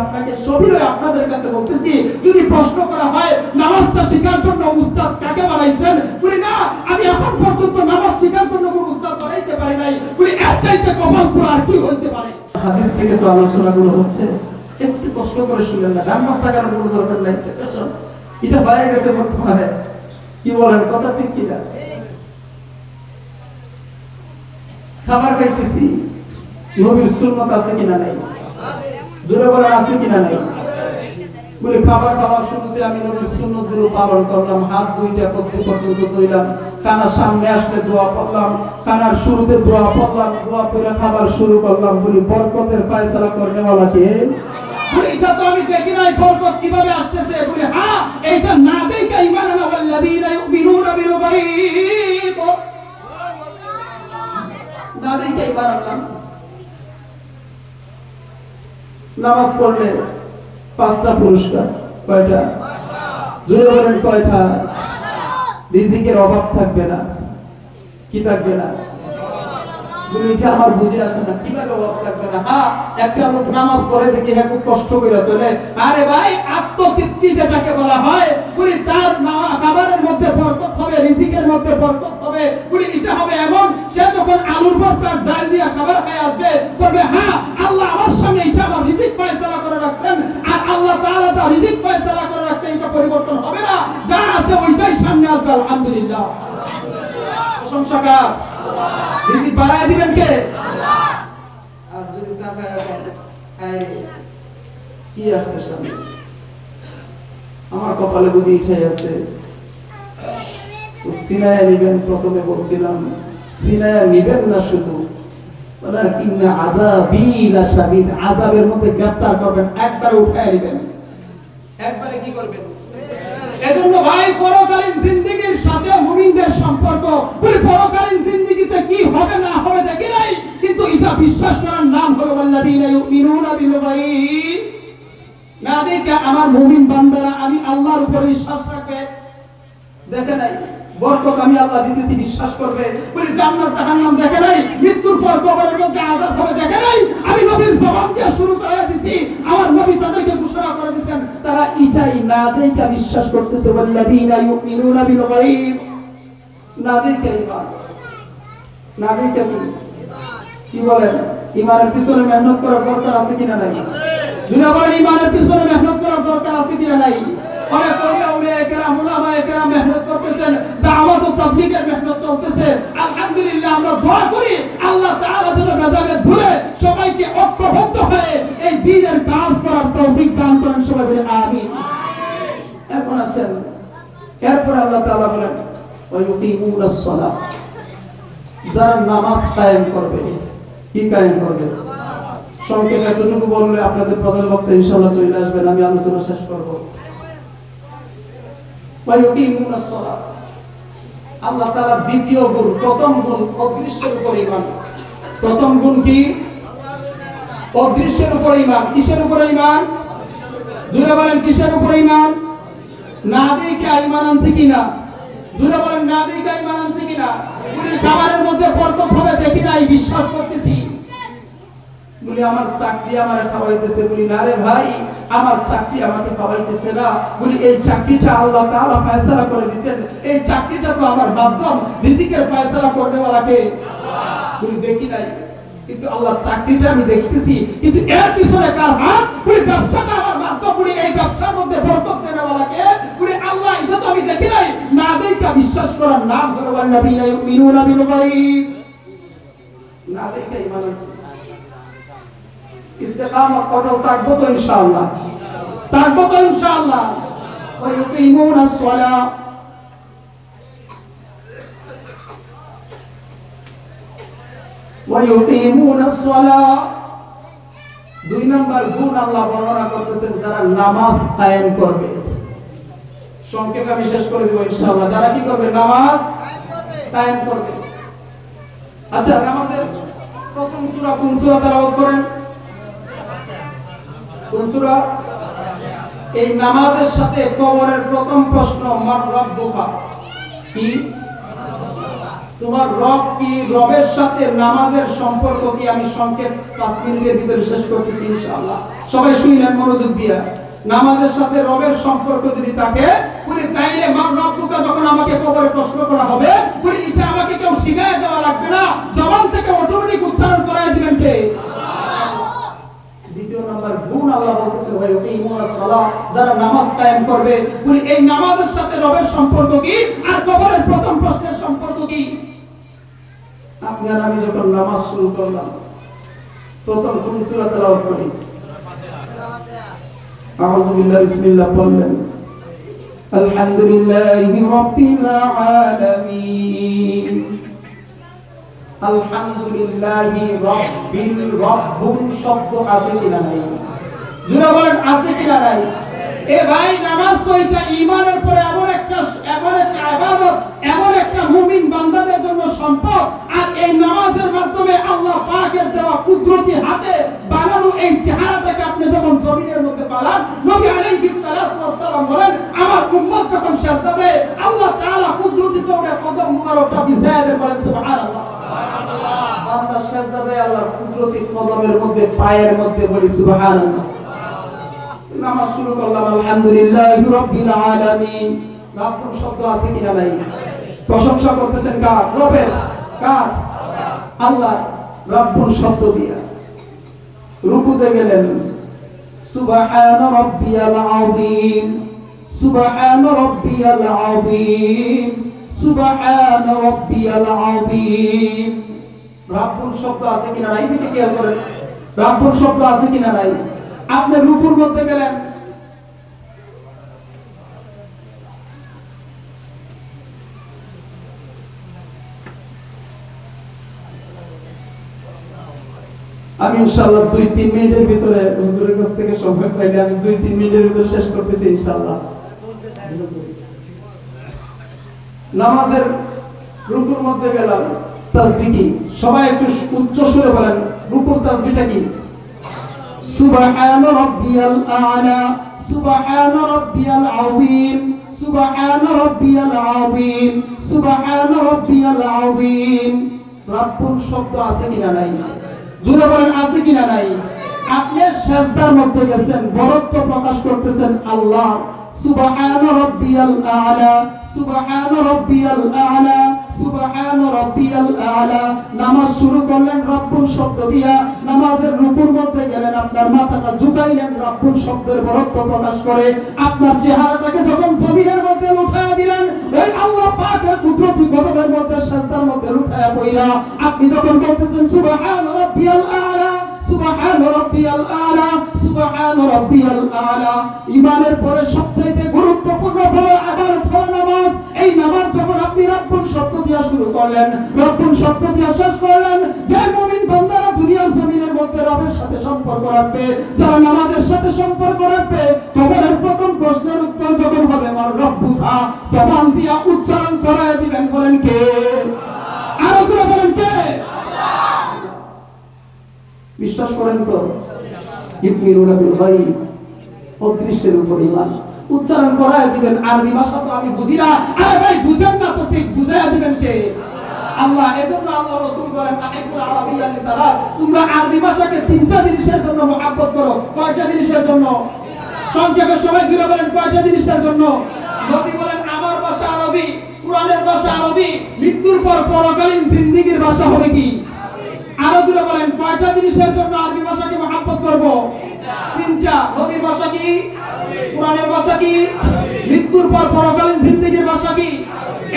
আপনাকে সবিনয় আপনাদের কাছে বলতেছি যদি প্রশ্ন করা হয় নামাজটা শেখার জন্য উস্তাদ কাকে বানাইছেন? বলে না আমি এখন পর্যন্ত নামাজ শেখার জন্য কোনো উস্তাদ বানাইতে পারি নাই। বলে এর চাইতে কপাল পুরো আর কি হইতে পারে? হাদিস থেকে তো আলোচনাগুলো হচ্ছে। একটু কষ্ট করে শুনলেন না ডান মাথা কেন দরকার নাই। এটা হয়ে গেছে বর্তমানে। কি বলেন কথা ঠিক কিনা? খাবার খাইতেছি। নবীর সুন্নত আছে কিনা নাই? জোরে বলে আছে কিনা নাই? বলে খাবার খাওয়ার শুরুতে আমি নবীর সুন্নতগুলো পালন করলাম হাত দুইটা কবজি পর্যন্ত ধুইলাম কানার সামনে আসলে দোয়া পড়লাম কানার শুরুতে দোয়া পড়লাম দোয়া পড়ে খাবার শুরু করলাম বলি বরকতের ফয়সালা वाला কে? বলে এটা তো আমি দেখি নাই বরকত কীভাবে আসতেছে? বলে হ্যাঁ এইটা না দেখে ঈমান আনা ওয়াল্লাযীনা ইউমিনুনা বিল গায়ব। না দেখে ঈমান আনলাম। নামাজ পড়লে পাঁচটা পুরস্কার, কয়টা? জোরে বলেন কয়টা? রিজিকের অভাব থাকবে না। কি থাকবে না? আমার বুঝে আসে না। কীভাবে অভাব থাকবে না? হ্যাঁ একটা নামাজ পড়ে দেখি হ্যাঁ কষ্ট করে চলে। আরে ভাই, আত্মতৃপ্তি যেটাকে বলা হয় তার খাবারের মধ্যে বরকত হবে, রিজিকের মধ্যে বরকত হবে। বলি, এটা হবে এমন, সে যখন আলুর ভর্তা, ডাল দিয়ে খাবার খায় আসবে, বলবে হ্যাঁ আল্লাহ আমার সামনে এটা আমার রিজিক ফয়সালা করে রাখছেন, আর আল্লাহ তাআলা যা রিজিক ফয়সালা করে রাখছেন, এটা পরিবর্তন হবে না। যা আছে ওইটাই সামনে আসবে, আলহামদুলিল্লাহ। প্রশংসা কার? রিজিক বাড়ায় দিবেন কে? কি আসছে সামনে? আমার কপালে বুঝি উঠে আছে তো সিনায়া নিবেন প্রথমে বলছিলাম, সিনায়া নিবেন না শুধু। আযাবের মধ্যে গ্রেফতার করবেন, একবারে উঠায় দিবেন একবারে কি করবেন? এজন্য ভাই, পরকালীন জিন্দেগীর সাথে মুমিনদের সম্পর্ক, বলে পরকালীন জিন্দেগিতে কি হবে না হবে দেখি নাই, কিন্তু এটা বিশ্বাস করার নাম হলো আল্লাযীনা ইউমিনুনা বিল গায়ব। না, দেখে আমার মুমিন বান্দারা, আমি আল্লাহর উপর বিশ্বাস রাখবে? দেখে নাই। বরকত আমি আল্লাহ দিতেছি, বিশ্বাস করবে? বলে, জান্নাত, জাহান্নাম দেখে নাই, মৃত্যুর পর কবরের মধ্যে আযাব হবে দেখে নাই? আমি নবীর জবান দিয়ে শুরু করে দিছি, আমার নবী তাদেরকে ঘোষণা করে দিয়েছেন তারা এটাই না দেখে বিশ্বাস করতেছে, ওয়াল্লাযীনা ইউমিনুনা বিল গায়ব। না দেখে ঈমান। না দেখে কি? কি বলেন? ইমানের পিছনে মেহনত করার দরকার আছে কিনা নাই? দুনিয়া বলেন ইমানের পিছনে মেহনত করার দরকার আছে কিনা নাই? অনেক অলিয়া উলিয়া একরাম উলামা একরাম মেহনত করতেছেন মেহনত চলতেছে। আলহামদুলিল্লাহ, আমরা দোয়া করি আল্লাহ তাআলা যেন সবাইকে ঐক্যবদ্ধ হয়ে এই কাজ করার তৌফিক দান করেন সবাই বলে, আমিন। এখন আসেন। এরপর আল্লাহ তাআলা বলেন ওয়ায়ুকিমুনাস সালাত। যারা নামাজ কায়েম করবে, কি কায়েম করবে? সংক্ষেপে এতটুকু বললে আপনাদের প্রধান বক্তা ইনশাআল্লাহ চলে আসবেন, আমি আলোচনা শেষ করব। ওয়ায়ুকিমুনাস সালাত। আল্লাহ তারা দ্বিতীয় গুণ, প্রথম গুণ অদৃশ্যের উপরে ইমান প্রথম গুণ কি? অদৃশ্যের উপরে ইমান কিসের উপরে ইমান জুড়ে বলেন, কিসের উপরে ইমান না দেখে ইমান আনছে কিনা? জুড়ে বলেন, না দিকে ইমান আনছে কিনা? খাবারের মধ্যে বরকত হবে দেখি নাই, বিশ্বাস করতেছি। বলি, আমার চাকরি আমার খাওয়াইতেছে। বলি, না রে ভাই, আমার চাকরি আমাকে খাওয়াইতেছে না। বলি, এই চাকরিটা আল্লাহ তাআলা ফয়সালা করে দিবেন এই চাকরিটা তো আমার মাধ্যম, রিজিকের ফয়সালা করতে ওয়ালাকে বলি, দেখি নাই। কিন্তু আল্লাহ চাকরিটা আমি দেখতেছি। কিন্তু এর পিছনে কার হাত? বলি, ব্যবসাটা আমার মাধ্যম। বলি, এই ব্যবসার মধ্যে বরকত দেনে ওয়ালাকে বলি, আল্লাহ, এটা তো আমি দেখি নাই। না দেখা বিশ্বাস করার নাম হলো আল্লাযীনা ইউমিনুনা বিল গায়ব। না দেখা ঈমান আনছে। ইস্তেকামত অটল থাকবো তো ইনশাআল্লাহ থাকবো তো ইনশাআল্লাহ ويقيمون الصلاة ويقيمون الصلاة দুই নম্বর গুণ আল্লাহ বর্ণনা করতেছেন যারা নামাজ কায়েম করবে সংক্ষেপে আমি শেষ করে দেবো ইনশাআল্লাহ যারা কি করবে নামাজ কায়েম করবে আচ্ছা নামাজের প্রথম সূরা কোন সূরা তেলাওয়াত করেন কোন সূরা? এই নামাজের সাথে কবরের প্রথম প্রশ্ন মার রব্বুকা কি? তোমার রব কি রবের সাথে নামাজের সম্পর্ক কি? আমি সংক্ষেপ পাঁচ মিনিটের ভিতরে শেষ করতেছি, ইনশাআল্লাহ। সবাই শুনলেন মনোযোগ দিয়া। নামাজের সাথে রবের সম্পর্ক যদি থাকে, বলি, তাইলে মা রব্বুকা যখন আমাকে কবরে প্রশ্ন করা হবে, বলি, এটা আমাকে কেউ শিখায় দেওয়া লাগবে সালাহ যারা নামাজ কায়েম করবে, বলি, এই নামাজের সাথে রবের সম্পর্ক কি? আর কবরের প্রথম প্রশ্নের সম্পর্ক কি? আপনি আর আমি যখন নামাজ শুরু করলাম, প্রথম কোন সূরা তেলাওয়াত করি আউযু বিল্লাহি, বিসমিল্লাহ বললেন আলহামদুলিল্লাহি রাব্বিল আলামিন। আলহামদুলিল্লাহি রাব্বিল রব্বুন শব্দ আছে কিনা নাই? জুরা বলেন, আছে কিনা নাই? এ ভাই, নামাজ তো এটা ঈমানের পরে এমন একটা এমন একটা ইবাদত এমন একটা মুমিন বান্দাদের জন্য সম্পদ, আর এই নামাজের মাধ্যমে আল্লাহ পাকের দেওয়া কুদরতি হাতে বানানো এই চেহারাটাকে আপনি যখন জমিনের মধ্যে পালান নবী বলেন, আমার উম্মত যখন দেয় আল্লাহ কুদরতি কদম মুবারকটা বলেন কুদরতি কদমের মধ্যে, পায়ের মধ্যে বলি, সুবহানাল্লাহ। আলহামদুলিল্লাহি রাব্বিল আলামিন। রাব্বুর শব্দ আছে কিনা নাই? প্রশংসা করতেছেন কার? রবের? কার? আল্লাহ। শব্দ দিয়া। রুকুতে গেলেন। সুবহান আযীম। সুবহান আযীম। সুবহান আযীম। শব্দ আছে কিনা নাই? দিকে শব্দ আছে কিনা নাই? আপনি রুকুর মধ্যে গেলেন। আমি ইনশাআল্লাহ দুই, তিন মিনিটের ভিতরে হুজুরের কাছ থেকে সময় পাইলে আমি দুই, তিন মিনিটের ভিতরে শেষ করতেছি ইনশাআল্লাহ। নামাজের রুকুর মধ্যে গেলাম তাসবিহ সবাই একটু উচ্চ সুরে বলেন, রুকুর তাসবিহটা কি? সুবহান রাব্বিয়াল আ'লা, সুবহান রাব্বিয়াল আযীম, সুবহান রাব্বিয়াল আযীম, সুবহান রাব্বিয়াল আযীম। রাব্বুল শব্দ আছে কিনা নাই? বলেন আছে কিনা নাই? আপনি সেজদার মধ্যে গেছেন, বরত্ব প্রকাশ করতেছেন আল্লাহ। সুবহান রাব্বিয়াল আ'লা, সুবহান রাব্বিয়াল আ'লা, সুবহান রাব্বিয়াল আ'লা। নামাজ শুরু করলেন রব্বুল শব্দ দিয়া, নামাজের রুকুর মধ্যে গেলেন, আপনার মাথাটা ঝুঁকাইলেন রব্বুল শব্দের বরত্ব প্রকাশ করে, আপনার চেহারাটাকে যখন জমিনের মধ্যে উঠায়া আপনি যখন বলতেছেন, সুবহান রাব্বিয়াল আ'লা, সুবহান রাব্বিয়াল আ'লা, সুবহান রাব্বিয়াল আ'লা। ঈমানের পরে সবচেয়ে গুরুত্বপূর্ণ বড় ইবাদত হলো নামাজ। এই নামাজ যখন আপনি রব্বুল শব্দ দিয়া শুরু করলেন, রব্বুল শব্দ দিয়া শেষ করলেন, যে মুমিন বান্দারা দুনিয়ার জমিনের মধ্যে রবের সাথে সম্পর্ক রাখবে, যারা নামাজের সাথে সম্পর্ক রাখবে উচ্চারণ দিবেন আরবি ভাষা তো আমি বুঝি না। আরে ভাই, বুঝেন না তো ঠিক বুঝাইয়া দিবেন কে? আল্লাহ, এজন্য আল্লাহ বলেন তোমরা আরবি ভাষাকে তিনটা জিনিসের জন্য করো। জিনিসের জন্য? সংক্ষেপে সবাই বলেন জিনিসের জন্য? নবী বলেন, আমার ভাষা আরবি, কোরআনের ভাষা আরবি, মৃত্যুর পর পরকালীন জিন্দেগীর ভাষা হবে কি? আরও দূরে বলেন, কয়টা জিনিসের জন্য আরবি করব তিনটা নবীর ভাষা কি? কোরআনের ভাষা কি? মৃত্যুর পর পরকালীন জিন্দেগীর ভাষা কি?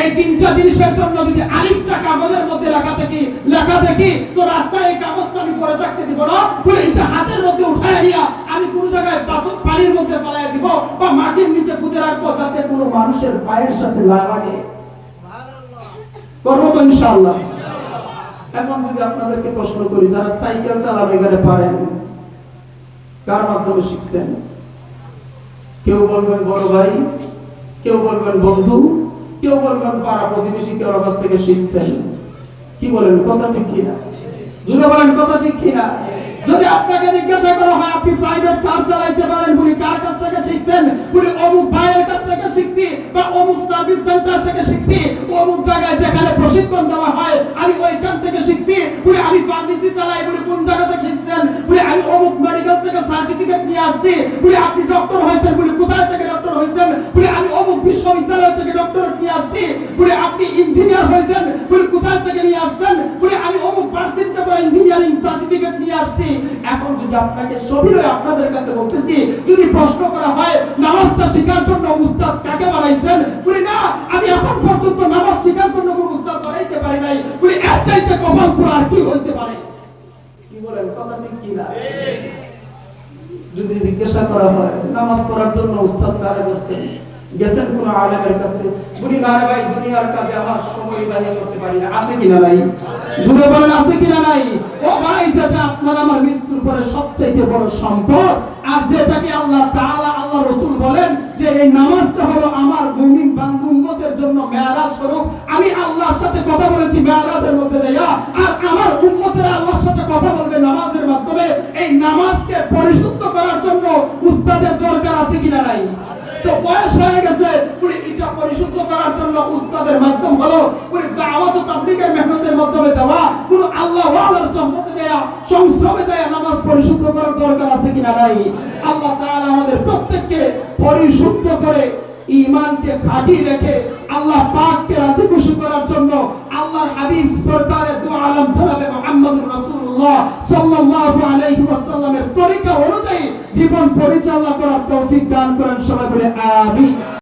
এই তিনটা জিনিসের জন্য যদি আলিফটা কাগজের মধ্যে লেখা থাকি, লেখা দেখি তো রাস্তায় এই কাগজটা আমি পরে থাকতে দিব না। বলে এটা হাতের মধ্যে উঠায় নিয়া আমি কোন জায়গায় পানির মধ্যে পালাই দিব বা মাটির নিচে পুঁতে রাখব যাতে কোনো মানুষের পায়ের সাথে লাগে। করব তো ইনশাআল্লাহ। এখন যদি আপনাদেরকে প্রশ্ন করি, যারা সাইকেল চালানো এখানে পারেন। কার মাধ্যমে শিখছেন? কেউ বলবেন বড় ভাই, কেউ বলবেন বন্ধু, কেউ বলবেন পাড়া প্রতিবেশী কেউ কাছ থেকে শিখছেন। কি বলেন, কথা ঠিক কিনা? জুড়ে বলেন, কথা ঠিক কিনা? যদি আপনাকে জিজ্ঞাসা করা হয়, আপনি প্রাইভেট কার চালাইতে পারেন বলি কার কাছ থেকে শিখছেন? বলে অমুক ভাইয়ের কাছ থেকে শিখছি বা অমুক সার্ভিস সেন্টার থেকে শিখছি। অমুক জায়গায় যেখানে প্রশিক্ষণ দেওয়া হয়, আমি ওইখান থেকে শিখছি। বলে আমি ফার্মেসি চালাই বলে কোন জায়গা থেকে শিখছেন? বলে আমি অমুক মেডিকেল থেকে সার্টিফিকেট নিয়ে আসছি। বলে আপনি ডক্টর হয়েছেন বলে কোথায় থেকে ডক্টর হয়েছেন? বলে আমি অমুক বিশ্ববিদ্যালয় থেকে ডক্টরেট নিয়ে আসছি। বলে আপনি ইঞ্জিনিয়ার হয়েছেন? বলে আসছি এখন যদি আপনাকে সবিনয় আপনাদের কাছে বলতেছি যদি প্রশ্ন করা হয় নামাজটা শেখার জন্য উস্তাদ কাকে বানাইছেন? বলে না আমি এখন পর্যন্ত নামাজ শেখার জন্য কোনো উস্তাদ বানাইতে পারি নাই। বলে এর চাইতে কপাল পুরো আর কি হইতে পারে? কি বলেন কথা ঠিক কি না? যদি জিজ্ঞাসা করা হয় নামাজ পড়ার জন্য উস্তাদ কারে ধরছেন? গেছেন কোন আলেমের কাছে? বলি, না রে ভাই, দুনিয়ার কাজে আমার সময় করতে পারি না। আছে কিনা নাই? জুড়ে বলেন আছে কিনা নাই? ও ভাই, যেটা আপনার আমার মৃত্যুর পরে সবচাইতে বড় সম্পদ, আর যেটাকে আল্লাহ তাআলা, আল্লাহ রসুল বলেন যে এই নামাজটা হলো আমার মুমিন বান্ধব উম্মতের জন্য মেয়ারাজ স্বরূপ। আমি আল্লাহর সাথে কথা বলেছি মেয়ারাজের দরকার আছে কিনা নাই আল্লাহ তাআলা আমাদের প্রত্যেককে পরিশুদ্ধ করে ঈমানকে খাঁটি রেখে আল্লাহ পাককে রাজি খুশি করার জন্য আল্লাহর হাবিব সরকারে দু আলম জনাবে মুহাম্মদুর রাসূলুল্লাহ সাল্লাল্লাহু আলাইহি ওয়াসাল্লামের তরিকা অনুযায়ী জীবন পরিচালনা করার তৌফিক দান করেন সবাই বলে, আমিন।